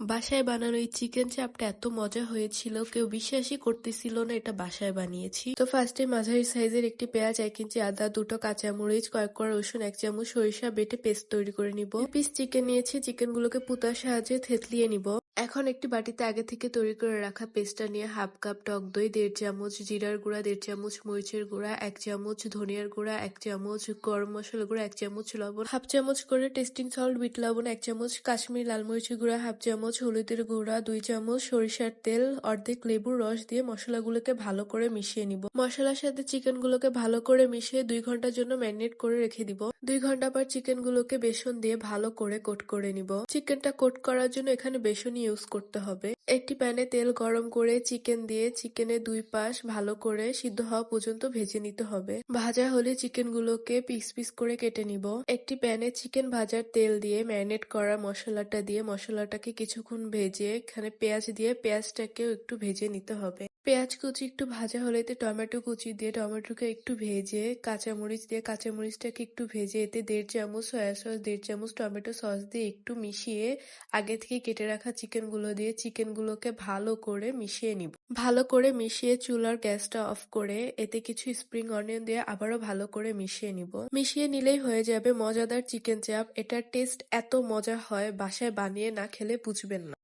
বাসায় বানানো এই চিকেন চাপটা এত মজা হয়েছিল, কেউ বিশ্বাসই করতেছিল না এটা বাসায় বানিয়েছি। তো ফার্স্টে মাঝারি সাইজের একটি পেঁয়াজ, এক ইঞ্চি আদা, দুটো কাঁচামরিচ কয়েক কড়া রসুন, এক চামচ সরিষা বেটে পেস্ট তৈরি করে নিব। পিস চিকেন নিয়েছি চিকেন গুলোকে পুতার সাহায্যে থেতলিয়ে নিব। এখন একটি বাটিতে আগে থেকে তৈরি করে রাখা পেস্টটা নিয়ে হাফ কাপ টক দই, দেড় চামচ জিরার গুঁড়া, দেড় চামচ মরিচের গুঁড়া, এক চামচ ধনিয়ার গুঁড়া, এক চামচ গরম মশলা গুঁড়া, এক চামচ লবণ, হাফ চামচ করে টেস্টিং সল্ট, বিট লবণ, এক চামচ কাশ্মীরি লাল মরিচের গুঁড়া, হাফ চামচ হলুদের গুঁড়া, দুই চামচ সরিষার তেল, অর্ধেক লেবুর রস দিয়ে মশলাগুলোকে ভালো করে মিশিয়ে নিব। মশলার সাথে চিকেন গুলোকে ভালো করে মিশিয়ে দুই ঘণ্টার জন্য ম্যারিনেট করে রেখে দিব। দুই ঘণ্টা পর চিকেন গুলোকে বেসন দিয়ে ভালো করে কোট করে নিব। চিকেনটা কোট করার জন্য এখানে বেসন ইউজ করতে হবে। একটি প্যানে তেল গরম করে চিকেন দিয়ে চিকেনের দুই পাশ ভালো করে সিদ্ধ হওয়া পর্যন্ত ভেজে নিতে হবে। ভাজা হলে চিকেন গুলোকে পিস পিস করে কেটে নিব। একটি প্যানে চিকেন ভাজার তেল দিয়ে ম্যারিনেট করা মশলাটা দিয়ে মশলাটাকে কিছুক্ষণ ভেজে এখানে পেঁয়াজ দিয়ে পেঁয়াজটাকেও একটু ভেজে নিতে হবে। পেঁয়াজ কুচি একটু ভাজা হলে এতে টমেটো কুচি দিয়ে টমেটোকে একটু ভেজে, কাঁচামরিচ দিয়ে কাঁচামরিচটাকে একটু ভেজে, এতে দেড় চামচ সয়া সস, দেড় চামচ টমেটো সস দিয়ে একটু মিশিয়ে আগে থেকে কেটে রাখা চিকেনগুলো দিয়ে চিকেনগুলোকে ভালো করে মিশিয়ে নিব। ভালো করে মিশিয়ে চুলার গ্যাসটা অফ করে এতে কিছু স্প্রিং অনিয়ন দিয়ে আবারও ভালো করে মিশিয়ে নিব। মিশিয়ে নিলেই হয়ে যাবে মজাদার চিকেন চাপ। এটার টেস্ট এত মজা হয়, বাসায় বানিয়ে না খেলে বুঝবেন না।